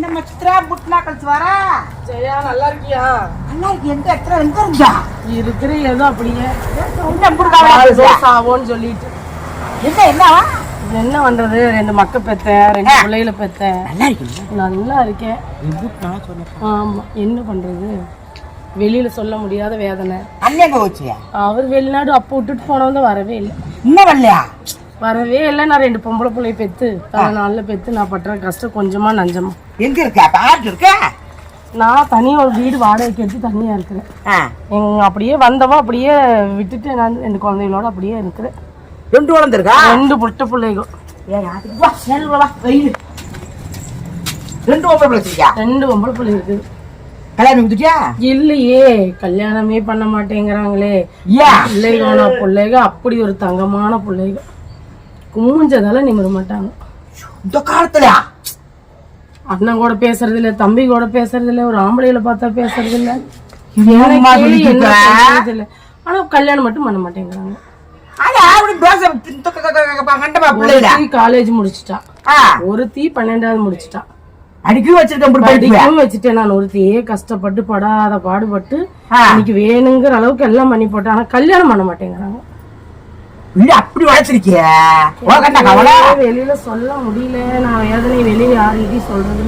என்ன சித்ரா புட்னா கழிச்சு வரா ஜெயா நல்லா இருக்கியா? நல்லா இருக்கு எங்க எத்தனை எங்க இருந்தா இருக்கிற ஏதோ அப்படியே. என்ன சொல்லிட்டு என்ன என்னவா என்ன பண்றது? ரெண்டு மக்க பெத்தேன் ரெண்டு பிள்ளைகளை பெத்தேன். நல்லா நல்லா இருக்கேன். ஆமா என்ன பண்றது? வெளியில சொல்ல முடியாத வேதனை. அண்ணன் அவர் வெளிநாடு அப்போ விட்டுட்டு போனவங்க வரவே இல்லை. இன்னும் வரலையா? வரவே இல்லை. நான் ரெண்டு பொம்பளை பிள்ளைய பெத்து பல நாள்ல பெத்து நான் பட்டுற கஷ்டம் கொஞ்சமா நஞ்சமா. எங்க இருக்க? நான் தனி ஒரு வீடு வாடகைக்கு எடுத்து தனியா இருக்கிறேன். எங்க அப்படியே வந்தவா அப்படியே விட்டுட்டு நான் ரெண்டு குழந்தைகளோட அப்படியே இருக்கிறேன். ரெண்டு வளர்ந்துருக்கா ரெண்டு புட்ட பிள்ளைகள். ரெண்டு ஒப்பரை வச்சிருக்கியா? ரெண்டு பொம்பளை பிள்ளை இருக்குது. கல்யாணம் இல்லையே கல்யாணமே பண்ண மாட்டேங்கிறாங்களே. பிள்ளைகளோட பிள்ளைக அப்படி ஒரு தங்கமான பிள்ளைக குமிஞ்சதால நிமிர மாட்டாங்க. இந்த காலத்துல அண்ணன் கூட பேசுறது இல்ல தம்பி கூட பேசுறது இல்ல ஒரு ஆம்பளையில பார்த்தா பேசுறது இல்ல இல்ல. ஆனா கல்யாணம் மட்டும் பண்ண மாட்டேங்கிறாங்க. காலேஜ் முடிச்சிட்டா. ஆ. ஒருத்தி பன்னெண்டாவது முடிச்சிட்டா. அடிக்கடி வச்சிருக்கேன் வச்சுட்டேன் நான் ஒருத்தியே கஷ்டப்பட்டு படாத பாடுபட்டு. இன்னைக்கு வேணுங்கிற அளவுக்கு எல்லாம் பண்ணி போட்டேன். ஆனா கல்யாணம் பண்ண மாட்டேங்கிறாங்க. இல்ல அப்படி வளர்த்திருக்கிய உனக்கண்டா கவலை வெளியில சொல்ல முடியல. நான் வேதனை வெளியில யார்கிட்டயும் சொல்றது.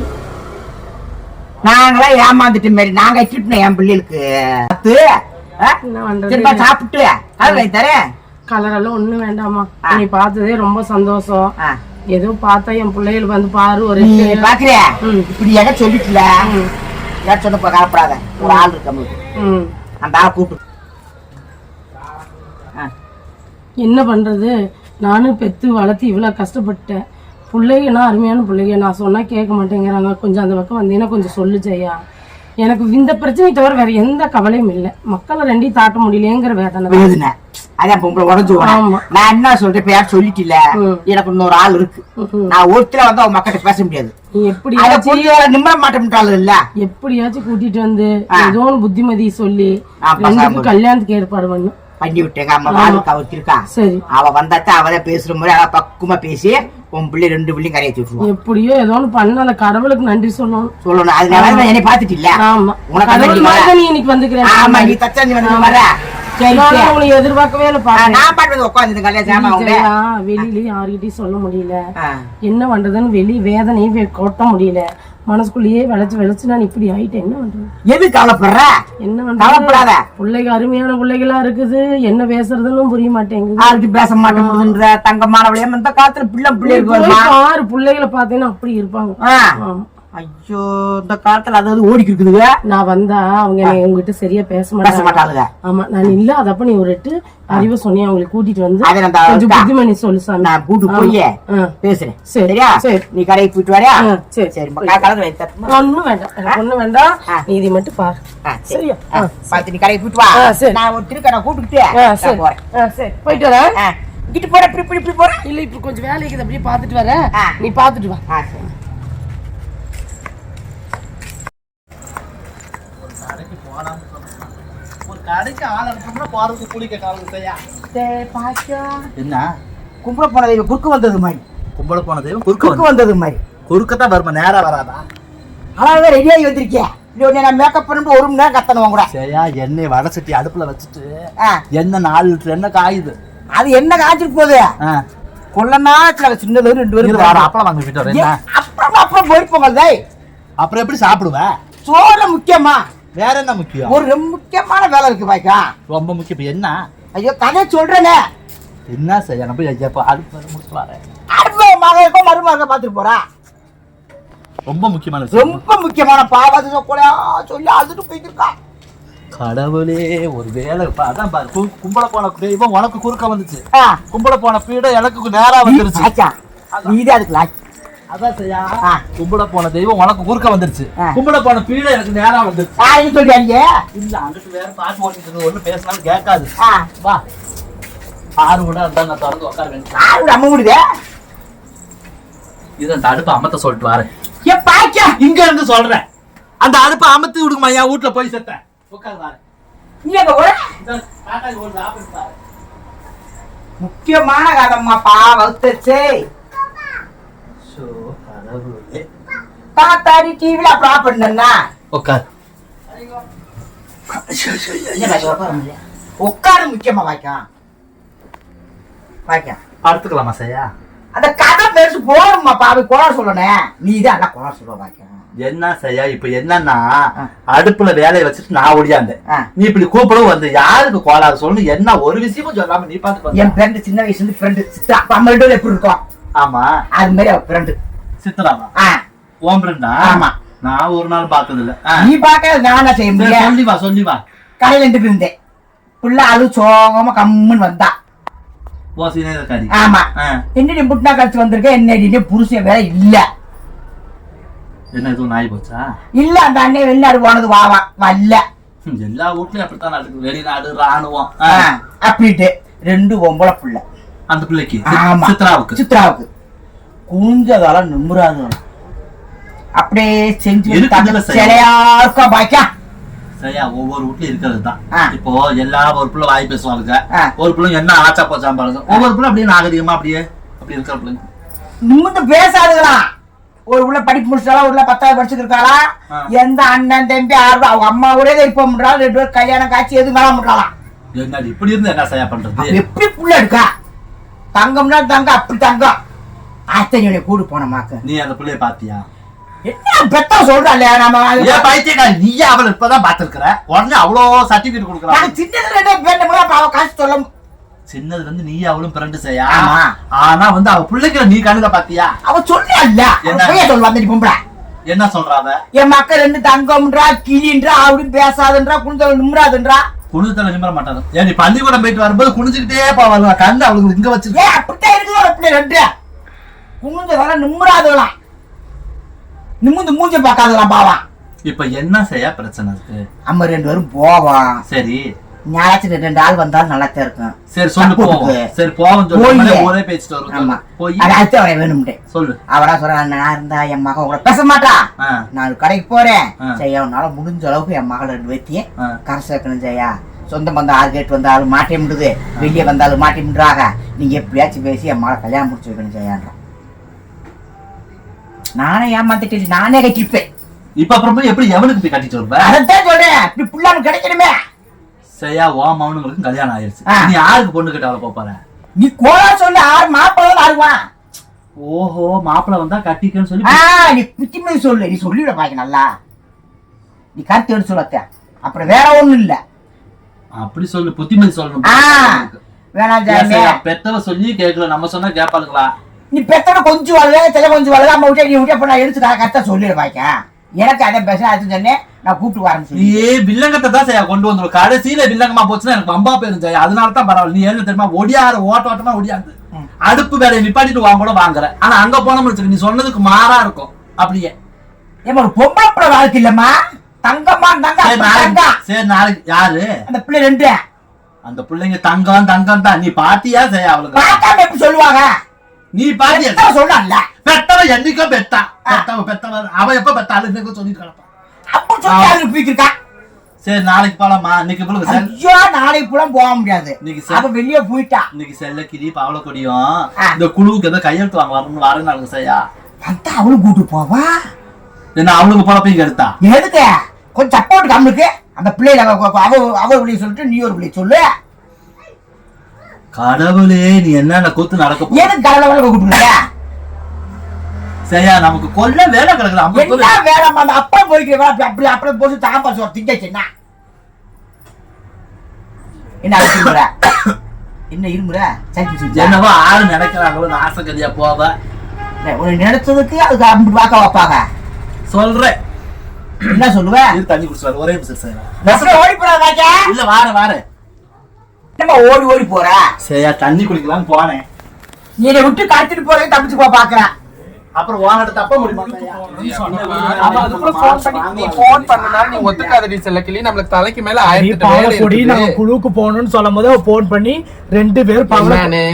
நாங்களாம் ஏமாந்துட்டு மாரி நாங்க வச்சுட்டோம் என் பிள்ளைகளுக்கு. பத்து, திரும்ப சாப்பிட்டு வாங்கி தரேன். கலர் எல்லாம் ஒண்ணும் வேண்டாமா நீ பார்த்ததே ரொம்ப சந்தோஷம். ஏதோ பார்த்தா என் பிள்ளைகள் வந்து பாரு ஒரு பாக்குறிய. இப்படி எங்க சொல்லிட்டுல. ஏன் சொன்ன கவலைப்படாத ஒரு ஆள் இருக்கு. அந்த ஆளை கூப்பிட்டு ஆ. என்ன பண்றது? நானும் பெத்து வளர்த்து இவ்வளவு கஷ்டப்பட்டேன் பிள்ளைங்கன்னா அருமையான பிள்ளைங்க. நான் சொன்னா கேட்க மாட்டேங்கிறாங்க. கொஞ்சம் அந்த பக்கம் வந்தீங்கன்னா கொஞ்சம் சொல்லு ஜெயா. எனக்கு இந்த பிரச்சனை தவிர வேற எந்த கவலையும் இல்லை. மக்களை ரெண்டையும் தாட்ட முடியலையேங்கிற வேதனை தான். வேதனை. அதான் பொம்பளை உடஞ்சு. நான் என்ன சொல்றேன்? யாரும் சொல்லிட்டில. எனக்கு இன்னொரு ஆள் இருக்கு. நான் ஒருத்தர வந்து அவங்க மக்கள்கிட்ட பேச முடியாது. எப்படியாச்சும் புரிஞ்ச நிம்மற மாட்டேன்ட்டாலும் இல்ல. எப்படியாச்சும் கூட்டிட்டு வந்து ஏதோ புத்திமதி சொல்லி கல்யாணத்துக்கு ஏற்பாடு பண்ணும் பண்ணி விட்டேங்க அம்மா இருக்கா சரி. அவ வந்தாத்தான் அவதான் பேசுற மாதிரி அவ பக்குவமா பேசி உன் பிள்ளை ரெண்டு பிள்ளையும் கரையை விட்டுருவான் எப்படியோ ஏதோ ஒன்று பண்ண கடவுளுக்கு நன்றி சொல்லணும். சொல்லணும். அதனால நான் என்னை பாத்துட்டு இல்ல ஆமா. உனக்கு நீ இன்னைக்கு வந்துக்கிறேன் ஆமா நீ தச்சாந்தி வந்து வர எதிர்பார்க்கவே இல்லை ஆ, பாப்பேன் நான் பாட்டு வந்து உட்காந்து கல்யாணம் சாமா அவங்க வெளியில யார்கிட்டயும் சொல்ல முடியல. என்ன பண்றதுன்னு வெளி வேதனையை வெ- கொட்ட முடியல. மனசுக்குள்ளேயே விளைச்சு விளைச்சு நான் இப்படி ஆயிட்டேன். என்ன பண்றது? எது கவலைப்படுற? என்ன கவலைப்படாத. பிள்ளைங்க அருமையான பிள்ளைகளா இருக்குது. என்ன பேசுறதுன்னு புரிய மாட்டேங்குது. யாருக்கு பேச மாட்டேங்குதுன்ற தங்கமானவளையே இந்த காலத்துல பிள்ளை பிள்ளை இருக்கு போய் வருமா? பாரு பிள்ளைகளை பார்த்தீங்கன்னா அப்படி இருப்பாங்க. ஐயோ இந்த காலத்துல அதாவது ஓடிக்கு இருக்குதுங்க. நான் வந்தா அவங்க என்னை உங்ககிட்ட சரியா பேச பேச மாட்டாங்க மாட்டாளுங்க. ஆமா நான் இல்ல அதப்ப நீ ஒரு எட்டு அறிவை சொன்னி அவங்களை கூட்டிட்டு வந்து அதை நான் கொஞ்சம் தா- புத்திமணி சொல்லு சாமி. நான் கூட்டு போய். ஆ. பேசுறேன். சரி, சரியா? சரி. நீ கடைக்கு போயிட்டு வரையா ஆ, சரி, சரி கலந்து வைத்து தரட்டுமா? ஒண்ணும் வேண்டாம். எனக்கு ஒண்ணும் வேண்டாம். ஆ. நீதி மட்டும் பாரு. சரியா? ஆ, பார்த்து நீ கடைக்கு போயிட்டு வா. சரி. நான் ஒரு திருக்கடை ஆ, நான் சரி. போறேன். ஆ, சரி. போயிட்டு வரேன். ஆ, இங்கிட்டு போற இப்படி இப்படி இப்படி போறேன் இல்ல இப்ப கொஞ்சம் வேலை இருக்குது அப்படியே பாத்துட்டு வரேன். ஆ. நீ பாத்துட்டு வா. ஆ, சரி. ஒரு கடைக்கு ஆள். என்ன? கும்பிட போனது இவன் குறுக்கு வந்தது மாதிரி. கும்பல போன தெய்வம் குறுக்க வந்தது மாதிரி. குறுக்கத்தான் வருமா நேரா வராதா? அழகா ரெடியாகி வந்திருக்கியா. நான் மேக்கப் பண்ணிட்டு ஒரு மணி நேரம் கத்தணும் கூட. சரியா எண்ணெய் வடை சட்டி அடுப்புல வச்சுட்டு எண்ணெய் நாலு லிட்டர் எண்ணெய் காயுது. அது என்ன காய்ச்சிட்டு போகுது? கொள்ள நாச்சில் சின்னது ரெண்டு பேரும் வாரம் அப்பளம் வாங்க போயிட்டு வரேன் என்ன? அப்புறம் அப்புறம் போயிட்டு போங்க டேய். அப்புறம் எப்படி சாப்பிடுவ? சோறு முக்கியமா? வேற என்ன முக்கியம்? ஒரு முக்கியமான வேலை இருக்கு பாய்க்கா. ரொம்ப முக்கியம். என்ன? ஐயோ கதை சொல்றேனே. என்ன செய்ய? ஐயா அடுப்பு வேற முடிச்சுட்டு வரேன் அடுத்த மகளுக்கும் மருமக பார்த்துட்டு போறா. ரொம்ப முக்கியமான ரொம்ப முக்கியமான பாவத்தை கூட சொல்லி அழுதுட்டு போயிட்டு கடவுளே ஒரு வேலை அதான் பாரு கும்பல போன தெய்வம் உனக்கு குறுக்க வந்துச்சு. கும்பல போன பீடம் எனக்கு நேரா வந்துருச்சு. நீதான் அதுக்கு லாக்கி. கும்பல போன தெய்வம் உனக்கு குறுக்க வந்துருச்சு. ஆ. கும்பல போன பீடம் எனக்கு நேரா வந்துருச்சு. யாரையும் சொல்றாங்க இல்ல அங்கிட்டு வேற பாட்டு ஓட்டிட்டு ஒண்ணு பேசினாலும் கேட்காது. வா. ஆறு கூட இருந்தா நான் திறந்து உட்கார வேண்டிய அம்மா முடியுது இது அந்த அடுப்பு அமத்த சொல்லிட்டு வரேன். ஏ பாய்க்கா இங்க இருந்து சொல்றேன். அந்த அடுப்பை அமத்தி விடுங்கம்மா என் வீட்டுல போய் செத்தேன் உட்காரு வரேன். நீ எங்க முக்கியமான கதம்மா பாவத்தச்சே ஷோ காத்தாடி டிவில அப்புறம் ஆஃப் பண்ணா உட்கார் உட்காரு முக்கியமா வாய்க்கான் வாய்க்கான் படுத்துக்கலாமா சையா? அந்த கதை பெருசு போடுமா பாவி குறை சொல்லணும் நீ தான் எல்லாம் குறை சொல்ல வாய்க்கான் என்ன செய்யா இப்ப என்னன்னா. அடுப்புல வேலையை வச்சுட்டு நான் ஒடியாந்தேன் ஆ. நீ இப்படி கூப்பிடவும் வந்து யாருக்கு கோளாறு சொல்லு என்ன ஒரு விஷயமும் சொல்லாம நீ பாத்து என் ஃப்ரெண்டு சின்ன வயசுல இருந்து ஃப்ரெண்டு அப்ப பேரும் எப்படி இருக்கோம்? ஆமா. அது மாதிரி அவ ஃப்ரெண்டு சித்ராமா ஆ. ஓம் ஃப்ரெண்டா ஆமா. நான் ஒரு நாள் பார்த்தது இல்ல. நீ பார்க்க நான் செய்ய முடியும்? சொல்லி வா சொல்லி வா. கடையில இருந்து இருந்தேன் புள்ள அழு சோகமா கம்முன்னு வந்தா. ஓசினே இருக்காடி ஆமா. என்னடி முட்டினா கழிச்சு வந்திருக்க? என்னடி புருஷன் வேற இல்ல. என்ன எதுவும் நாய் போச்சா? இல்ல அந்த அண்ணன் வெளிநாடு போனது வாவா வரல எல்லா வீட்லயும் அப்படித்தான் நடக்குது. வெளிநாடு ராணுவம் அப்படின்ட்டு. ரெண்டு பொம்பளை புள்ள. அந்த பிள்ளைக்கு. ஆமா. சித்ராவுக்கு. சித்ராவுக்கு. குஞ்சதால நிம்மராது அப்படியே செஞ்சு. சிலையா இருக்கா பாக்கியா? சரியா ஒவ்வொரு வீட்லயும் இருக்கிறது தான். இப்போ எல்லா ஒரு பிள்ளை வாய் பேசுவாங்க. ஒரு பிள்ளை என்ன ஆச்சா போச்சா பாருங்க ஒவ்வொரு பிள்ளை அப்படியே நாகரிகமா அப்படியே அப்படி இருக்கிற பிள்ளைங்க. நிமிந்து பேசாதுங்களாம் ஒரு உள்ள படிப்பு முடிச்சாலும் உள்ள பத்தாவது படிச்சுட்டு இருக்காளா ஆ. எந்த அண்ணன் தம்பி ஆறு அவங்க அம்மா ஒரே இருப்ப முடியாது ரெண்டு பேரும் கல்யாணம் காட்சி எதுவும் முடியலாம் என்ன இப்படி இருந்து என்ன செய்ய பண்றது? எப்படி புள்ள இருக்கா தங்கம்னா தங்க அப்படி தங்கம் அத்தனை கூடு போனமாக்க நீ அந்த பிள்ளைய பாத்தியா என்ன பெத்தா சொல்றாள் அது- ஏன் பைத்தியக்காரி நீயே அவளை இப்பதான் பாத்துருக்கிற உடனே அவ்வளோ சர்டிபிகேட் கொடுக்குறாங்க நாங்க சின்னதுல கூட அவ காசு சொல்ல சின்னதுல இருந்து நீ அவளும் பிறண்டு செய்யா. ஆனா வந்து அவ பிள்ளைக்கு நீ கண்ணுல பாத்தியா அவ சொல்றாள்ல என்ன? பையன் சொல்லுவா அந்த பொம்பளை. என்ன சொல்றாவ என் மக்கள் ரெண்டு தங்கம்ன்றா கிளின்றா அப்படின்னு பேசாதுன்றா குஞ்சம் நிம்மராதுன்றா குனிஞ்சல நிமிர மாட்டாங்க ஏன் நீ பள்ளிக்கூடம் போயிட்டு வரும்போது குனிஞ்சுக்கிட்டே போவாங்க கண்ணு அவளுக்கு இங்க வச்சிருக்க. ஏன் அப்படித்தான் இருக்குது அப்படி ரெண்டு. குஞ்சதால நிம்மராதுலாம் நிமிந்து மூஞ்ச பார்க்காதலாம் பாவா இப்ப என்ன செய்ய பிரச்சனை இருக்கு நம்ம ரெண்டு பேரும் போவோம். சரி. ஞாயிற்று ரெண்டு ஆள் வந்தாலும் நல்லா தான் இருக்கும். சரி சொல்லு போவோம். சரி போவோம். சொல்லு. ஒரே பேசிட்டு வரும் ஆமா. போய் அடுத்து அவனை வேணும்ட்டே சொல்லு. அவரா சொல்றான் நான் இருந்தா என் மகன் கூட பேச மாட்டா. நான் கடைக்கு போறேன். செய்ய உன்னால முடிஞ்ச அளவுக்கு என் மகள் ரெண்டு பேத்தியும். கரை சேர்க்கணும் ஜெயா. சொந்த பந்தம் ஆறு கேட்டு வந்தாலும் மாட்டே முடியுது வெளியே வந்தாலும் மாட்டே முடிறாங்க நீங்க எப்படியாச்சும் பேசி என் மகளை கல்யாணம் முடிச்சு வைக்கணும் ஜெயான்றான் நானே ஏமாத்திட்டு நானே கட்டிப்பேன் இப்ப அப்புறம் எப்படி எவனுக்கு போய் கட்டிட்டு வருவ? அதைத்தான் சொல்றேன். இப்படி புள்ளான்னு கிடைக்கணுமே. சரியா ஓ மவனுங்களுக்கு கல்யாணம் ஆயிருச்சு. ஆ. நீ யாருக்கு பொண்ணு கிட்ட அவளை போற? நீ கோலா சொல்லி ஆறு மாப்பிள்ளை ஆடுவான் ஓஹோ மாப்பிள்ள வந்தா கட்டிக்கன்னு சொல்லி நீ குச்சி சொல்லு நீ சொல்லிவிட பாக்க நல்லா. நீ கருத்து எடுத்து சொல்லத்த அப்புறம் வேற ஒண்ணும் இல்ல. அப்படி சொல்லு புத்திமதி சொல்லணும். வேணாம் பெத்தவ சொல்லி கேட்கல நம்ம சொன்னா கேட்பாளுங்களா? நீ பெத்தோட கொஞ்சம் வளர சில கொஞ்சம் வளர அம்மா விட்டு நீ விட்டு நான் எடுத்து கரெக்டா சொல்லிடு பாக்க. எனக்கு அதை பேச அது சொன்னேன். நான் கூப்பிட்டு வரேன்னு நீ சொல்லி வில்லங்கத்தை தான் செய்யா கொண்டு வந்துடும் கடைசியில வில்லங்கமா போச்சுன்னா எனக்கு பம்பா பேரும் ஜெயா. அதனால தான் பரவாயில்ல. நீ என்ன தெரியுமா? ஒடியாரு ஓட்ட ஓட்டமா ஒடியாது. அடுப்பு வேலையை நிப்பாட்டிட்டு வாங்க கூட வாங்குற. ஆனா அங்க போனோம்னு வச்சுக்க நீ சொன்னதுக்கு மாறா இருக்கும். அப்படியே. ஏமா ஒரு பொம்பளை பிள்ளை வாழ்க்கை இல்லம்மா? தங்கம்மா தங்க சரி நாளைக்கு சரி யாரு? அந்த பிள்ளை ரெண்டு. அந்த பிள்ளைங்க தங்கம் தங்கம் தான். நீ பாத்தியா செய்ய அவளுக்கு பார்க்காம எப்படி சொல்லுவாங்க? நீ பாத்தியா சொல்லல. பெத்தவ என்னைக்கோ பெத்தா. பெத்தவ பெத்தவ. அவ எப்ப பெத்தாலும் இன்னைக்கு சொல்லிட்டு கிடப்பா. அப்படி சொல்லி அதுக்கு போய்க்கிருக்கா சரி நாளைக்கு போலாமா இன்னைக்கு செல்? ஐயோ நாளைக்கு கூட போக முடியாது. இன்னைக்கு அவ வெளியே போயிட்டா. இன்னைக்கு செல்ல கிரி பவள கொடியும். இந்த குழுவுக்கு ஏதோ கையெழுத்து வாங்க வரணும்னு வரேன் நாளுங்க செய்யா. வந்தா அவளும் கூட்டு போவா? என்ன அவளுக்கு பொழப்பையும் எடுத்தா? எதுக்கு? கொஞ்சம் சப்போர்ட் கம்முக்கு அந்த பிள்ளைல அவ அவ பிள்ளைய சொல்லிட்டு நீ ஒரு பிள்ளைய சொல்லு. கடவுளே நீ என்னென்ன கூத்து நடக்க போ எதுக்கு கடவுளை கூப்பிட்டுருக்க சரியா? நமக்கு கொல்ல வேலை கிடக்குது. ஐம்பது வேலை அந்த அப்பா போய்க்கிறவா அப்படி அப்படியே போட்டு தாம்பா சோறு திங்கச்சுன்னா என்ன? இருமுற என்ன இருமுற என்னவோ ஆறு நினைக்கிறாங்களோ ஆசை கதியா போவ. உன்னை நினைச்சதுக்கு அதுக்கு அப்படி பார்க்க வைப்பாங்க. சொல்றேன். என்ன சொல்லுவேன் இது தண்ணி குடிச்சு ஒரே நிமிஷம் பஸ்ல ஓடி போறாங்க இல்ல வாரேன் வாரேன் நம்ம ஓடி ஓடி போற? சரியா தண்ணி குடிக்கலாம்னு போனேன். நீ என்னை விட்டு கடத்திட்டு போறேன் தப்பிச்சு போ பாக்குறேன். அப்புறம் வாங்கிட்டு தப்ப முடியுமா? நீ phone பண்ணனால நீ ஒத்துக்காதடி செல்லக்கிளி, நம்மளுக்கு தலைக்கு மேல ஆயிரத்தி குழுவுக்கு போகணும்னு சொல்லும் போது அவ போன் பண்ணி ரெண்டு பேர் பவள என்னானு?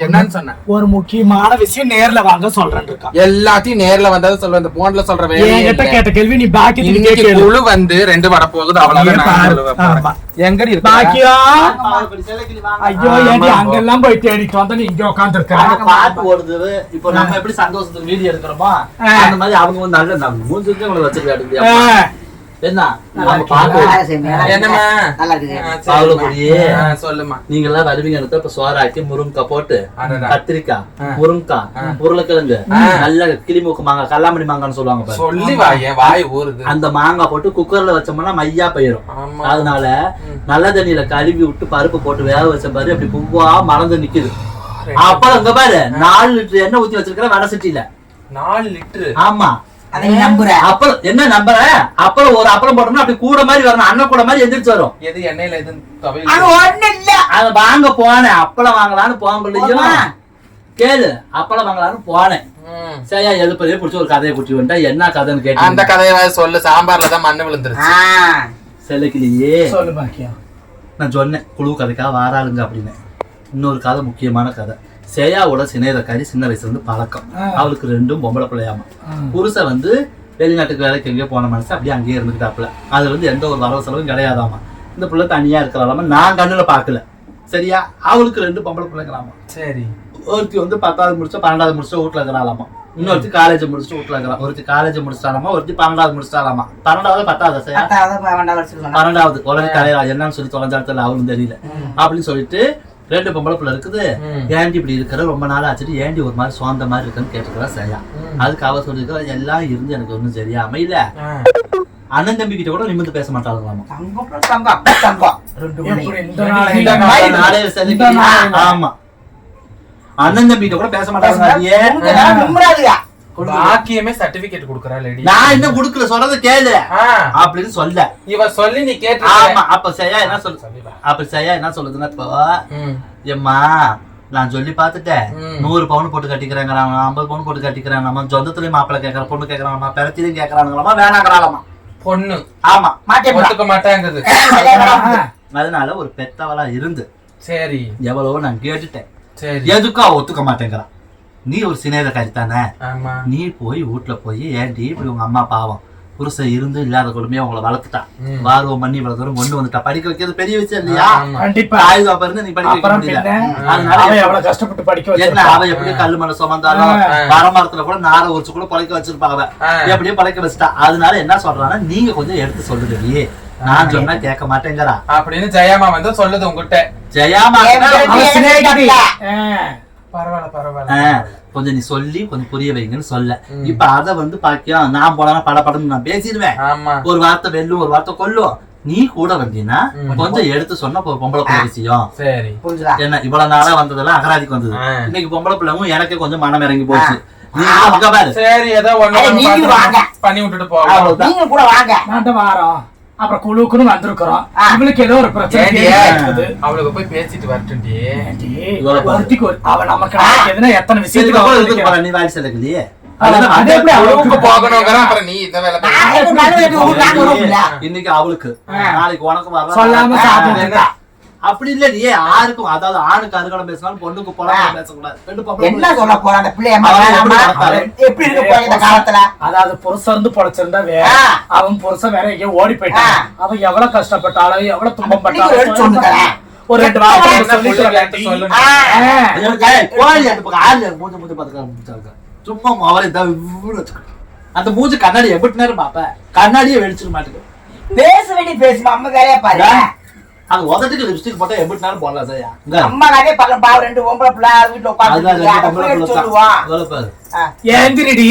என்னன்னு சொன்னேன். ஒரு முக்கியமான விஷயம் நேர்ல வாங்க சொல்றேன் இருக்கா எல்லாத்தையும் நேர்ல வந்தது சொல்றேன் இந்த போன்ல சொல்ற என்கிட்ட இல்ல. கேட்ட கேள்வி நீ பாக்கி இன்னைக்கு குழு வந்து ரெண்டு வர போகுது அவ்வளவுதான். எங்கடி. ஐயோ ஏடி. அங்கெல்லாம் போய் தேடிட்டு வந்தா? நீ இங்க அவங்க பாட்டு ஓடுது. இப்போ நம்ம எப்படி சந்தோஷத்துக்கு வீடியோ எடுக்கிறோமோ. அந்த மாதிரி அவங்க வந்து நல்ல நம்ம வச்சிருக்காரு நீங்க எல்லாம் வருவீங்க இப்ப சோறாக்கி முருங்கக்காய் போட்டு. கத்திரிக்காய் ஆ. முருங்கக்காய் உருளைக்கிழங்கு நல்ல கிளிமூக்கு மாங்காய் கல்லாமணி மாங்கான்னு சொல்லுவாங்க பாரு. சொல்லி வாய வாய் ஊறுது. அந்த மாங்காய் போட்டு குக்கர்ல வச்சோம்னா மையா போயிடும். அதனால நல்ல தண்ணியில கழுவி விட்டு பருப்பு போட்டு வேக வச்ச பாரு அப்படி பூவா மறந்து நிக்குது. அப்புறம் அங்க பாரு நாலு லிட்டர் எண்ணெய் ஊத்தி வச்சிருக்கிற வடை சட்டியில. நாலு லிட்டரு? ஆமா. அப்புறம் என்ன நம்புற? அப்புறம் ஒரு அப்புறம் போட்டோம்னா அப்படி கூட மாதிரி வரணும். அண்ணன் கூட மாதிரி எந்திரிச்சு வரும். எது எண்ணெயில எது அங்க துவையல் ஒண்ணு இல்ல. அத வாங்க போனேன். அப்பளம் வாங்கலான்னு போமா. கேளு. அப்பளம் வாங்கலான்னு போனேன். சரியா எழுப்பதே பிடிச்சி ஒரு கதையை குட்டி வந்துட்டா என்ன கதைன்னு அந்த கேட்டேன் கதையை சொல்லு. சாம்பார்ல தான் மண்ணு விழுந்துருச்சு. ஆ. செல்லுக்கிலேயே சொல்லு பாக்கியம் நான் சொன்னேன் குழு கதைக்காக வாராளுங்க அப்படின்னு. இன்னொரு கதை முக்கியமான கதை. சேயாவோட சினேதக்காரி சின்ன வயசுல இருந்து பழக்கம். அவளுக்கு ரெண்டும் பொம்பளை பிள்ளையாமா. புருஷன் வந்து வெளிநாட்டுக்கு வேலைக்கு எங்கேயோ போன மனசு அப்படியே அங்கேயே இருந்துக்கிட்டாப்புல அது வந்து எந்த ஒரு வரவு செலவும் கிடையாதாமா. இந்த பிள்ளை தனியா இருக்கிறாலாமா நான் கண்ணுல பார்க்கல. சரியா? அவளுக்கு ரெண்டு பொம்பளை பிள்ளைங்களாமா. சரி. ஒருத்தி வந்து பத்தாவது முடிச்சா பன்னெண்டாவது முடிச்சா வீட்டுல இருக்கிறாளாமா. இன்னொருத்தி காலேஜ் முடிச்சுட்டு வீட்டுல இருக்கிறா. ஒருத்தி காலேஜ் முடிச்சிட்டாலாமா ஒருத்தி பன்னெண்டாவது முடிச்சிட்டாலாமா. பன்னெண்டாவது பத்தாவது பன்னெண்டாவது உலக தலைவா என்னன்னு சொல்லி தொலைஞ்சாடத்துல அவளும் தெரியல. அப்படின்னு சொல்லிட்டு ரெண்டு பொம்பளை பிள்ளை இருக்குது. ஏண்டி இப்படி இருக்கிற? ரொம்ப நாள் ஆச்சுட்டு ஏண்டி ஒரு மாதிரி சோர்ந்த மாதிரி இருக்குன்னு கேட்டுக்கிறா சரியா அதுக்கு அவ சொல்லிருக்கா எல்லாம் இருந்து எனக்கு ஒண்ணும் சரியா அமையல ஆ. அண்ணன் தம்பி கிட்ட கூட நிமிந்து பேச மாட்டாங்களாமா அண்ணன் தம்பி கிட்ட கூட பேச மாட்டாங்க பாக்கியமே சர்டிபிகேட் குடுக்கறா லேடி நான் இன்னும் குடுக்கல? சொல்றத கேளு. அப்படின்னு சொல்ல. இவ சொல்லி நீ கேட்டு ஆமா அப்ப சரியா என்ன சொல்லு. அப்ப சரியா என்ன சொல்லுதுன்னா இப்போ. எம்மா நான் சொல்லி பார்த்துட்டேன். நூறு பவுன் போட்டு கட்டிக்கிறாங்க ஐம்பது பவுன் போட்டு கட்டிக்கிறாங்க நம்ம சொந்தத்துலயும் மாப்பிள்ளை கேட்கற பொண்ணு கேட்கறாங்கம்மா பிறத்திலையும் கேட்கறாங்களாமா வேணாங்கிறாங்கம்மா பொண்ணு. ஆமா மாட்டே. ஒத்துக்க மாட்டேங்குது. அதனால ஒரு பெத்தவளா இருந்து சரி. எவ்வளவோ நான் கேட்டுட்டேன். சரி. எதுக்கும் அவ ஒத்துக்க மாட்டேங்கிறா? நீ ஒரு சிநேகக்காரி தானே ஆமா. நீ போய் வீட்டுல போய் ஏன்டி இப்படி உங்க அம்மா பாவம்? புருஷன் இருந்து இல்லாத கொடுமையா உங்களை வளர்த்துட்டான். வாருவம் பண்ணி இவ்வளவு தூரம் கொண்டு வந்துட்டா படிக்க வைக்கிறது பெரிய விஷயம் இல்லையா. கண்டிப்பா. தகப்பன் இருந்து நீ படிக்க வைக்க முடியல. அதனால அவன் எவ்வளவு கஷ்டப்பட்டு படிக்க என்ன அவ எப்படி கல்லு மலை சுமந்தாலும். மரமரத்துல கூட நாரை உரிச்சு கூட பழைக்க வச்சிருப்பா அவ ஆ. எப்படியும் பழைக்க வச்சுட்டா அதனால என்ன சொல்றான்னா நீங்க கொஞ்சம் எடுத்து சொல்லுங்க நான் சொன்னா கேட்க மாட்டேங்கிறா. அப்படின்னு ஜெயாமா வந்து சொல்லுது உங்ககிட்ட. ஜெயாமா கொஞ்சம் நீ சொல்லி கொஞ்சம் புரிய வைங்கன்னு சொல்ல. இப்ப அத வந்து பாக்கியம் நான் போனா பட படம்னு நான் பேசிடுவேன். ஒரு வார்த்தை வெல்லும் ஒரு வார்த்தை கொல்லும். நீ கூட வந்தீங்கன்னா கொஞ்சம் எடுத்து சொன்னா பொம்பளை பிள்ளை விஷயம். சரி? என்ன இவ்வளவு நாளா வந்ததெல்லாம் அகராதிக்கு வந்தது. இன்னைக்கு பொம்பளை பிள்ளைங்க எனக்கு கொஞ்சம் மனம் இறங்கி போச்சு. நீ அங்க பாரு சரி ஏதோ ஒண்ணு. பண்ணி விட்டுட்டு போவோம். நீங்க கூட வாங்க. அப்புறம் குழுக்குன்னு வந்திருக்கிறோம் ஆ. இவளுக்கு ஏதோ ஒரு பிரச்சனை அவளுக்கு போய் பேசிட்டு வரட்டும்டி. ஒருத்திக்கு அவ நமக்கு எதுனா எத்தனை விஷயத்துக்கு நீ செலக்கலையே அவளுக்கு அவளுக்கு வேலை வருவோம்ல. இன்னைக்கு அவளுக்கு நாளைக்கு உனக்கு வர சொல்லாம? அப்படி இல்ல நீ யாருக்கும் அதாவது ஆணுக்கு அருகலம் பேசினாலும் பொண்ணுக்கு புறம்பு பேசக்கூடாது. என்ன. சொல்ல போற அந்த பிள்ளைய? எப்படி இருக்க போற இந்த காலத்துல? அதாவது புருஷன் இருந்து பொழைச்சிருந்தா வேற. அவன் புருஷன் வேற எங்கேயோ ஓடி போயிட்டான். அவன் எவ்வளவு கஷ்டப்பட்டாலும் எவ்வளவு துன்பம் பட்டாலும். ஒரு ரெண்டு ஆரம்பிச்சாங்க. சும்மா அவரை. அந்த மூஞ்சி கண்ணாடி எப்படி நேரம் பாப்ப கண்ணாடியே வெளிச்சிட மாட்டேங்குது. பேச வேண்டி பேசுமா? அம்மா வேலையா பாரு. அது உதட்டுக்கு லிப்ஸ்டிக் போட்டா எப்படி நேரம் போடலாம் இங்க. அம்மா வேலையே பாரு பாவம் ரெண்டு பொம்பளை பிள்ளை வீட்டுல உட்காந்து. சொல்லுவான். ஏந்திரிடி.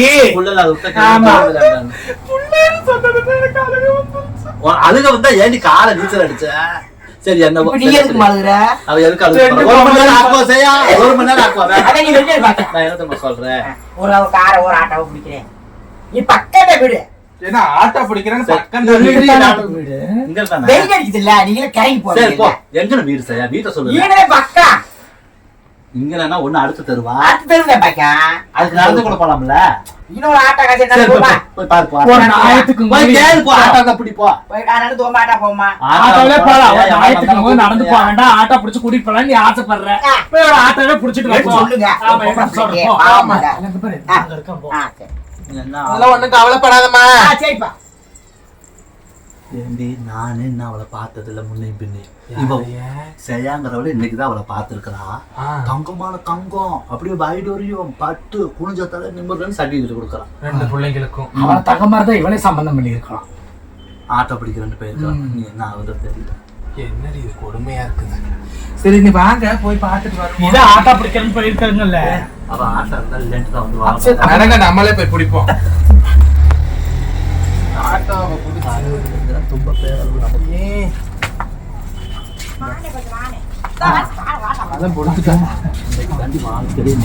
அழுக வந்தா ஏன்டி காலை நீச்சல் அடிச்ச? சரி என்ன நீ எதுக்கு அவ எதுக்கு? ஒரு மணி நேரம் ஆக்குவா செய்யா ஒரு மணி நேரம் ஆக்குவா வேற. அதை நீ வெளியே பாக்க நான் என்ன சொல்றேன்? ஒரு காரை ஒரு ஆட்டோவை பிடிக்கிறேன் நீ பக்கத்தை விடு. ஏன்னா ஆட்டோ இருக்கானே. வெயில் அடிக்குது இல்ல நீங்களே போ போறீங்க. எங்க வீடு சரியா வீட்டை சொல்லுங்க நீங்களே ஒண்ணு அடுத்து தருவா? அடுத்து பாக்கா. அதுக்கு நடந்து கூட போலாம்ல. இன்னொரு ஆட்டோ காசு சரி, என்ன போய் போமா? போய் பாரு, போ. ஒரு நாயத்துக்கு போய் கேளு, போ, போ. போய் நான் தோமா ஆட்டோ போமா? ஆட்டோவே போலாம் ஒரு ஏன் நாயத்துக்கு போது ஏன் நடந்து வேண்டாம். ஆட்டோ புடிச்சு கூட்டிட்டு போலாம் நீ ஆசைப்படுற. போய் ஒரு ஆட்டோவே புடிச்சிட்டு வா சொல்லுங்க. ஆமா போ. அங்க போ. ஆ சரி. என்ன அதெல்லாம் ஒண்ணும் கவலைப்படாதம்மா. ஆ சரிப்பா. ஏண்டி, நானே இன்னும் அவளை பார்த்ததில்ல முன்னையும் பின்னே? இவ செய்யாங்கிறவள இன்னைக்குதான் அவளை பார்த்திருக்கிறா. தங்கமான தங்கம். அப்படியே வைடோரியம் பட்டு குனிஞ்ச தலை நிம்மதின்னு சர்டிஃபிகேட் கொடுக்குறான். ரெண்டு பிள்ளைங்களுக்கும். அவனை தங்க மாதிரி தான் இவனே சம்பந்தம் பண்ணி இருக்கலாம் ஆட்டோ பிடிக்க ரெண்டு பேருக்கா நீ என்ன ஆகுது தெரியல. என்னடி இது கொடுமையா இருக்குது? சரி நீ வாங்க போய் பார்த்துட்டு வருவோம். இதான் ஆட்டோ பிடிக்கிறேன்னு போயிருக்காங்கல்ல? அவ ஆட்டோ இருந்தா தான் வந்து நடங்க நம்மளே போய் பிடிப்போம் ஆட்டோவை பிடிச்சி தும்ப பேரளவு நமக்கு. ஏன்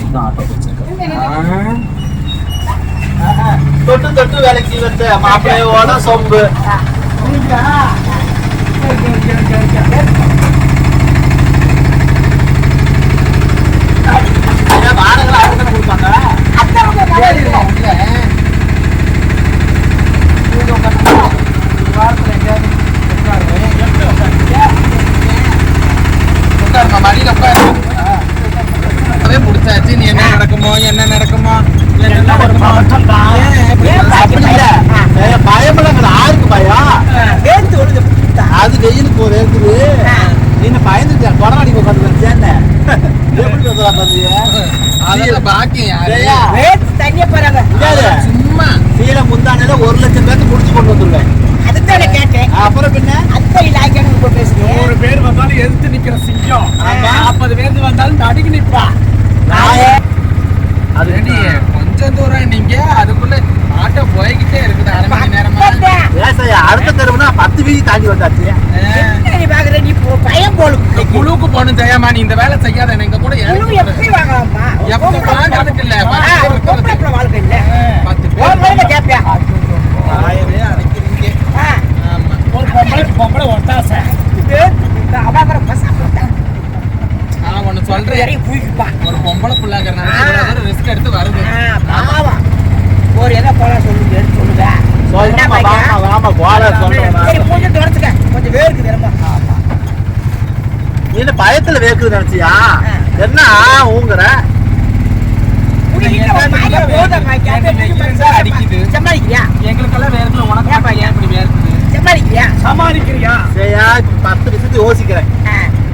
தான் ஆட்டோ பிடிச்சிருக்கேன் ஆ. தொட்டு தொட்டு வேலைக்கு வந்து மாப்பிள்ளையோட சொம்பு ஏன் வாடகை அவங்க தானே கொடுப்பாங்க உட்காருமா, மடியில உட்காரு. அதே முடிச்சாச்சு நீ என்ன நடக்குமோ என்ன நடக்குமோ என்ன ஒரு நடக்குமோ மாற்றம் தான் ஏன் இப்படி அப்படி இல்ல ஏய், பயமில்லைங்கிற ஆருக்கு பயம் வேர்த்து ஒழுங்கு அது வெயிலுக்கு ஒரு இருக்குது நீ பயந்துட்டியா கொடநாடி உட்காந்து வச்சேன்னு எப்படி பேசுறா பாத்தியா அதெல்லாம் பாக்கியம் யாரு? ஏய்யா, வேர்த்து தண்ணிய போறாங்க இங்காரு, சும்மா சீலை ஒரு லட்சம் பேருக்கு முடிச்சு கொண்டு வந்துருவேன். அதுதான் கேட்டேன். அப்புறம் பின்ன? அந்த இலாக்கான்னு இப்ப பேசுறேன் நூறு பேர் வந்தாலும் எதிர்த்து நிக்கிற சிங்கம். நாற்பது பேர் வந்தாலும் நடுங்கி நிப்பா. அது தூரம் நீங்க அதுக்குள்ள ஆட்டோ போய்கிட்டே இருக்குது. அரை மணி நேரமா. ஏசாயா அடுத்த தெருவுனா பத்து வீதி தாண்டி வந்தாச்சு. நீ பாக்குற? நீ பயம் போல இந்த குழுவுக்கு போகணும் ஜெயமா நீ இந்த வேலை செய்யாத எங்க கூட எப்படி வாங்கலாமா எப்படி வாங்குறதுக்கு இல்ல, பத்து பேர் வாழ்க்கை இல்ல. பத்து கேப்பியா? ஆயவே அடைக்கிறீங்க. ஆ, ஆமா. ஒரு பொம்பளை பொம்பளை ஒட்டாசை அவாக்குற பசங்க சொல்றேன். ஒரு பொம்பளை பிள்ளைங்கிறனால ரிஸ்க் எடுத்து வருது. ஒரு எதை போல சொல்லுங்க எடுத்து சொல்லுங்க என்ன என்ன பயத்துல வேக்குது நினைச்சியா? என்ன ஊங்குற. அடிக்குது. எங்களுக்கெல்லாம் வேர்க்கல உனக்கு சமாளிக்கிறியா? சரியா பத்து நிமிஷத்துக்கு யோசிக்கிறேன்.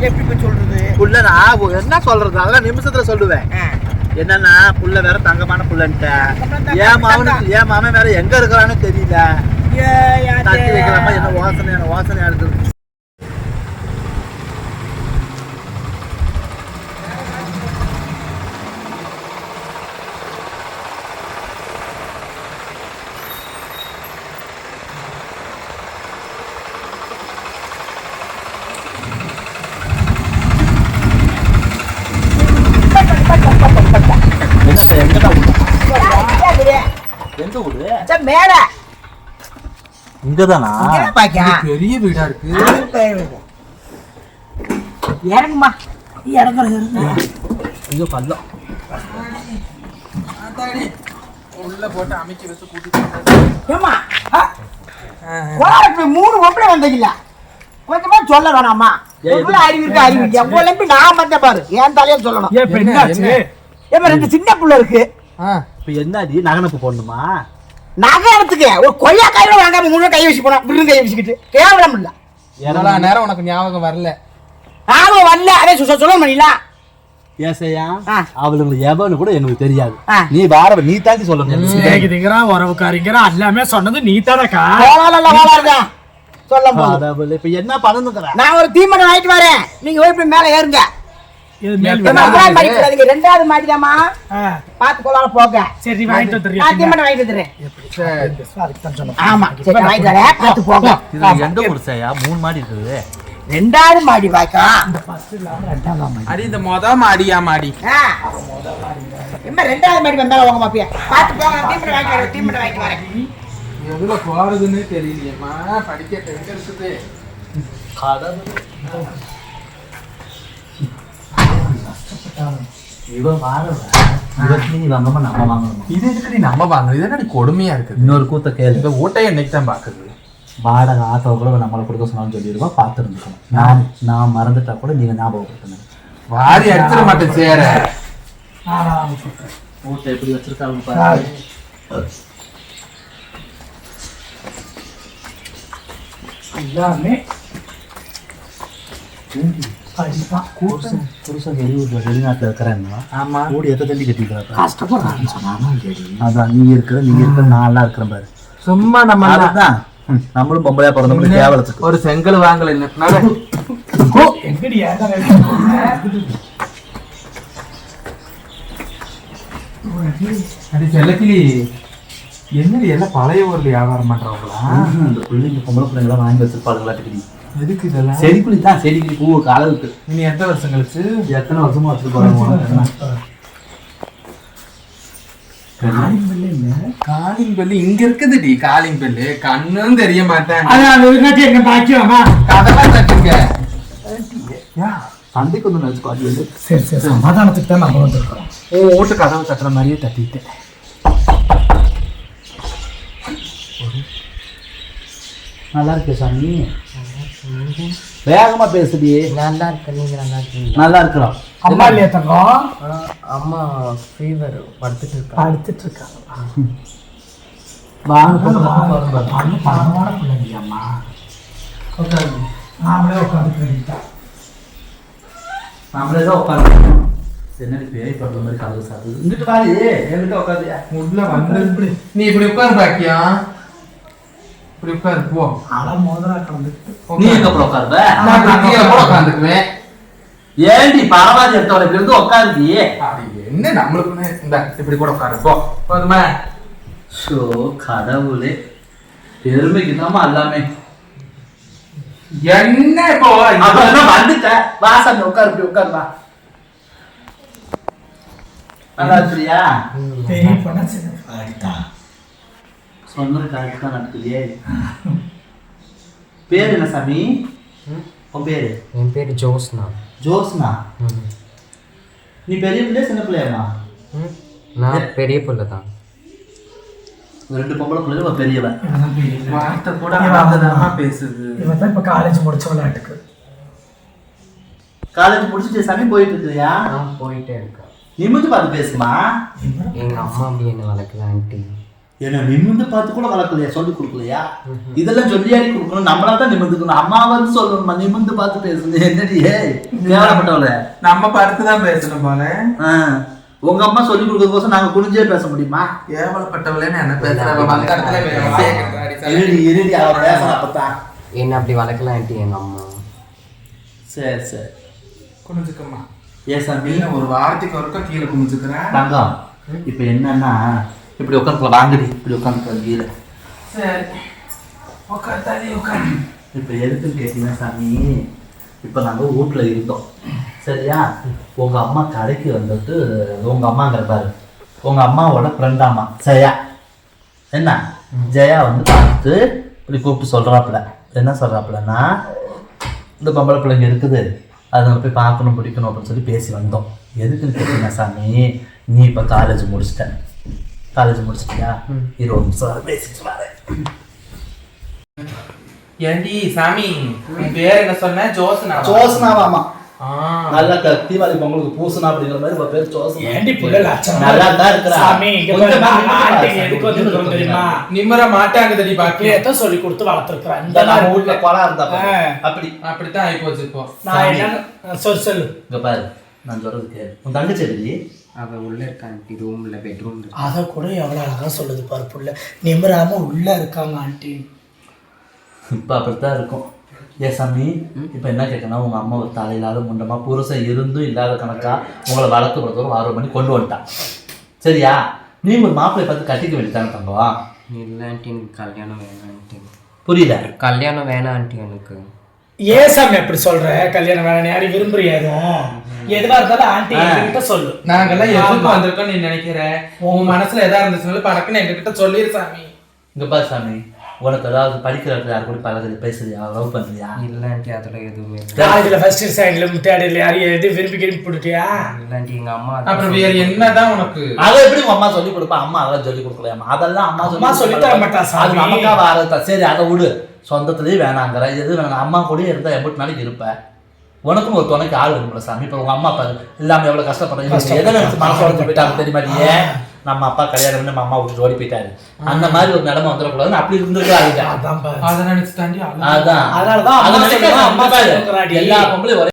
எப்படி போய் சொல்றது? புள்ள நான் என்ன சொல்றது? அதெல்லாம் நிமிஷத்துல சொல்லுவேன். என்னன்னா புள்ள வேற தங்கமான புள்ளன்ட்ட. ஏன். மாவனுக்கு ஏன் மாமன் வேற எங்க இருக்கிறான்னு தெரியல? தட்டி வைக்கலாமா? என்ன வாசனையான வாசனையா இருக்குது என்ன சார் எங்க தான் யாரு? எந்த ஊரு சரி, மேல. இங்கதானா? பெரிய வீடா இருக்கு. இறங்குமா. இறங்குறது ஐயோ பள்ளம் உள்ள போட்டு அமைக்கி வச்சு கூட்டிட்டு ஏம்மா ஆ, கோலாரத்துல மூணு ஒப்படை வந்தீங்கள கொஞ்சமா சொல்ல வேணாமா எவ்வளவு அறிவு இருக்கு அறிவு நான் வந்த பாரு. என் தலையில சொல்லணும்? ஏமா ரெண்டு சின்ன புள்ள இருக்கு. இப்ப என்னடி? நகனப்பு போடணுமா நகரத்துக்கு ஒரு கொய்யா கையில வாங்காம முழு கை வச்சு போனா விருது கை வச்சுக்கிட்டு. கேவலம் இல்ல எவ்வளோ நேரம் உனக்கு ஞாபகம் வரல? நானும் வரல. அதே சொல்ல சொல்ல முடியல ஏசையா ஆ. அவளுங்களுக்கு எவனு கூட எனக்கு தெரியாது. நீ வார நீ தாண்டி சொல்லணும். சிநேகிதிங்கிறான் உறவுக்காரிங்கிறான் எல்லாமே சொன்னது நீ தானக்கா சொல்ல இப்ப என்ன பண்ணணுங்கிற? நான் ஒரு தீமட்டம் வாங்கிட்டு வரேன். நீங்க போய் மேல ஏறுங்க. ரெண்டாவது பார்த்து கோலால போங்க. சரி வாங்கிட்டு வாங்கிட்டு வந்துடுறேன். ஆமா சரி வாங்கிட்டு வரேன். பார்த்து போங்க. இது எந்த ஊர் சாயா மூணு மாடி இருக்குது. ரெண்டாவது மாடி வாய்க்கா அடி இந்த மொத மாடியா மாடி? ரெண்டாவது மாடி வந்தாலும் வாங்க மாப்பியா பார்த்து போங்க தீமட்டம் வாங்கிட்டு வரேன் தீமட்டம் வாங்கிட்டு வரேன். எதுல போறதுன்னு தெரியலையேம்மா. படிக்கட்டு எங்க இருக்குது? இவ நீ வாங்காம நம்ம வாங்கணும் இது எதுக்கு நீ நம்ம வாங்கணும் இது என்ன கொடுமையா இருக்குது? இன்னொரு கூத்த கேளு. இந்த ஓட்டையை என்னைக்கு தான் பாக்குது வாடகை ஆட்டோ கூட நம்மளை கொடுக்க சொன்னாலும் சொல்லிடுவோம் பார்த்து இருந்துக்கணும் நான் நான் மறந்துட்டா கூட நீங்க ஞாபகப்படுத்துங்க. வாரி அடிச்சிட மாட்டேன் சேர. ஊட்ட எப்படி வச்சிருக்காங்க பாரு. எல்லாமே. படிப்பான் புருஷன் புருஷன் வெளியூர்ல வெளிநாட்டுல இருக்கிறாங்க ஆமா கூடி எத்த தள்ளி கட்டிக்கிறாங்க அதான் நீ இருக்கிற நீ இருக்கிற இருக்கிறேன் பாரு சும்மா நம்ம அதுதான் நம்மளும் பொம்பளையா பிறந்தவங்க கேவலத்துக்கு ஒரு செங்கல் வாங்கல அடி செல்லக்கிளி என்னடி எல்லாம் பழைய ஊர்ல வியாபாரம் பண்றவங்களா இந்த பிள்ளைங்க பொம்பளை பிள்ளைங்களாம் வாங்கி வச்சிருப்பாளுங்களாட்டுக்கு எதுக்கு இதெல்லாம்? செடிக்குழி தான் செடிக்குழி பூ காலத்துக்கு இனி எத்தனை வருஷம் கழிச்சு? எத்தனை வருஷமா வச்சிருப்பாங்க காலிங் பெல்லு இங்க இருக்குதுடி காலிங் பெல்லு. கண்ணும் தெரிய மாட்டேன் அது என்ன பாக்கியமா கதவா தட்டுங்க. சந்தைக்கு வந்து நினைச்சு பாத்து சரி சரி சமாதானத்துக்கு தான் நம்ம வந்திருக்கிறோம் உன் வீட்டு கதவை தட்டுற மாதிரியே தட்டிட்டேன் நல்லா இருக்கு சாமி? வேகமா பேசுடி. நல்லா இருக்கு நீங்க நல்லா இருக்கீங்க நல்லா இருக்கிறோம். அம்மா இல்லையா தங்கம் அம்மா ஃபீவர் படுத்துட்டு இருக்கா. படுத்துட்டு இருக்காங்க வாங்க பண்ணு பணமான பிள்ளைங்க அம்மா. உட்காந்து நாமளே உட்காந்து நம்மளே தான் உட்காந்து என்னடி பேய் படுற மாதிரி கதவு சாத்துது. இங்கிட்டு வாடி. என்கிட்ட உட்காந்து உள்ள வந்து நீ இப்படி உட்காரு பாக்கியம் இப்படி உட்காரு போ அல மோதரா கலந்துட்டு நீ எங்க அப்புறம் உட்காருவ உட்காந்துக்குவேன் ஏண்டி பரவாயில்ல எடுத்தவரை இருந்து உட்காருதி அது என்ன நம்மளுக்குன்னு? இந்த இப்படி கூட உட்காரு போ. போதுமா? ஷோ கடவுளே. பெருமைக்கு தாமா எல்லாமே என்ன இப்போ? அப்ப என்ன வந்துட்டேன். வாசல் உட்காரு இப்படி உட்காரு வா. நல்லா இருக்கிறியா? பெரிய பண்ண சின்ன அடித்தான் சொன்னது கரெக்ட் தான் நடக்குது. பேர் என்ன சாமி? உன் பேரு? என் பேர் ஜோஸ்னா. ஜோஸ்னா. நீ பெரிய பிள்ளையா சின்ன பிள்ளையாமா. நான் பெரிய பிள்ளை தான். ரெண்டு பொம்பளை பிள்ளைங்க ஒரு பெரியவன். வார்த்தை கூட ஆனந்தமா பேசுது. இவன் தான் இப்போ காலேஜ் முடிச்ச விளையாட்டுக்கு காலேஜ் முடிச்சுட்டு சாமி போயிட்டு இருக்கிறியா? நான் போயிட்டே இருக்கேன் நிமிந்து பார்த்து பேசுமா? எங்க அம்மா அப்படி என்ன வளர்க்கல ஆண்டி? என்ன நிமிந்து பார்த்து கூட வளர்க்கலையா? சொல்லி கொடுக்கலையா? இதெல்லாம் சொல்லியாடி கொடுக்கணும். நம்மளா தான் நிமிந்துக்கணும் அம்மா வந்து சொல்லணுமா. நிமிந்து பார்த்து பேசணும் என்னடி? ஏய், கேவலப்பட்டவள. நம்ம படுத்து தான் பேசணும் போல. ஆ, உங்க அம்மா சொல்லி கொடுக்கறதுக்கோசம் நாங்க குனிஞ்சே பேச முடியுமா? கேவலப்பட்டவளேன்னு என்ன தலை. இருடி இருடி அவ பேசுறா அப்பதான் என்ன அப்படி வளர்க்கல ஆண்டி எங்க அம்மா? சரி சரி. குனிஞ்சுக்கம்மா. ஏ சாமி. நீ ஒரு வாரத்துக்கு ஒருக்கா கீழே குனிஞ்சுக்கிறேன். தங்கம். இப்போ என்னன்னா இப்படி உட்காந்துக்கலாம் வாங்கடி. இப்படி உட்காந்துக்கலாம் கீழே. சரி உட்கார் தள்ளி உட்கார். இப்போ எதுக்குன்னு கேட்டீங்கன்னா சாமி? இப்போ நாங்கள் வீட்டில் இருந்தோம். சரியா? உங்கள் அம்மா கடைக்கு வந்துட்டு உங்கள் அம்மாங்கிற பாரு உங்கள் அம்மாவோட ஃப்ரெண்டாம்மா ஜெயா. என்ன? ஜெயா வந்து பார்த்துட்டு இப்படி கூப்பிட்டு சொல்கிறாப்புல என்ன சொல்கிறாப்புலன்னா இந்த பொம்பளை பிள்ளைங்க இருக்குது அதை நம்ம போய் பார்க்கணும் பிடிக்கணும் அப்படின்னு சொல்லி பேசி வந்தோம். எதுக்குன்னு கேட்டீங்கன்னா சாமி? நீ இப்போ காலேஜ் முடிச்சிட்ட. காலேஜ் முடிச்சிட்டியா? இருபது நிமிஷம் பேசிட்டு வரேன் ஏண்டி சாமி உன் பேர் என்ன சொன்ன? ஜோசனா ஜோசனாவாமா ஆ. நல்ல தீபாவளி பொங்கலுக்கு பூசணா அப்படிங்கிற மாதிரி பேர் ஜோசனா ஏண்டி புள்ள லட்சணம் நல்லா தான் இருக்கிறா. நிம்மர மாட்டாங்குதடி பாக்கி. எதை சொல்லி கொடுத்து வளர்த்துருக்குறேன் இந்த நம்ம வீட்டுல குளம் இருந்தா. அப்படி. அப்படித்தான் ஆகி போச்சு இப்போ. நான் என்ன சொல்லு சொல்லு. இங்க பாரு நான் சொல்றது கேளு. உன் தங்கச்சி எப்படி அவ உள்ள இருக்கா ஆண்டி ரூம்ல பெட்ரூம்ல அதை கூட எவ்வளோ அழகா சொல்லுது பாரு புள்ள. நிமிராம உள்ள இருக்காங்க ஆண்டி இப்ப அப்படித்தான் இருக்கும். ஏ சாமி இப்ப என்ன கேட்கணும் உங்க அம்மா ஒரு தலையில்லாத முண்டமா புருஷன் இருந்தும் இல்லாத கணக்கா உங்களை வளர்த்து கொடுத்தவரும் ஆர்வம் பண்ணி கொண்டு வந்துட்டான் சரியா? நீ ஒரு மாப்பிள்ளை பார்த்து கட்டிக்க வேண்டியதானே தங்கம்? இல்லை ஆண்டி எனக்கு கல்யாணம் வேணாம் ஆண்டி புரியல. கல்யாணம் வேணாம் ஆண்டி எனக்கு. ஏன் சாமி அப்படி சொல்ற? கல்யாணம் வேணாம் யாரும் விரும்புறியா எதுவும்? எதுவா இருந்தாலும் ஆண்டி என்கிட்ட சொல்லு. நாங்கெல்லாம் எதுக்கு வந்திருக்கோம் நீ நினைக்கிற? உன் மனசுல எதா இருந்துச்சுனாலும் படக்குன்னு எங்ககிட்ட சொல்லிரு சாமி. இங்க பாரு சாமி உனக்கு ஏதாவது படிக்கிற இடத்துல யாரு கூட பழகுது பேசுறியா லவ் பண்றியா? இல்லை ஆண்டி அதில் எதுவுமே இல்லை. காலேஜ்ல ஃபர்ஸ்ட் செகண்ட்ல தேர்ட்ல யாரையும் எது விரும்பி விரும்பி போட்டுட்டியா? இல்லை ஆண்டி எங்கள் அம்மா அப்புறம் வேற என்னதான் உனக்கு? அதை எப்படி உங்க அம்மா சொல்லி கொடுப்பா? அம்மா அதெல்லாம் சொல்லி கொடுக்கலையாமா அதெல்லாம் அம்மா அம்மா சொல்லித் தர மாட்டா சாமி. அது நமக்கா வாரதா சரி அதை விடு. சொந்தத்திலேயே வேணாங்கிற. எது வேணாம். அம்மா கூட இருந்தா எண்பத்தி நாளைக்கு இருப்ப. உனக்கும் ஒரு துணைக்கு ஆள் வேணும்ல சாமி. இப்போ உங்க அம்மா பாரு இல்லாம எவ்வளவு கஷ்டப்படுறீங்க எதை மனசு உடஞ்சு போயிட்டாங்க தெரியுமா நீ நம்ம அப்பா கல்யாணம் பண்ணி நம்ம அம்மா விட்டுட்டு ஓடி போயிட்டாரு. அந்த மாதிரி ஒரு நிலைமை வந்துடக்கூடாதுன்னு அப்படி இருந்திருக்காங்க அதான். அதான் அதனாலதான் அது அம்மா சொல்லுங்கறாடி. எல்லா பொம்பளையும் ஒரே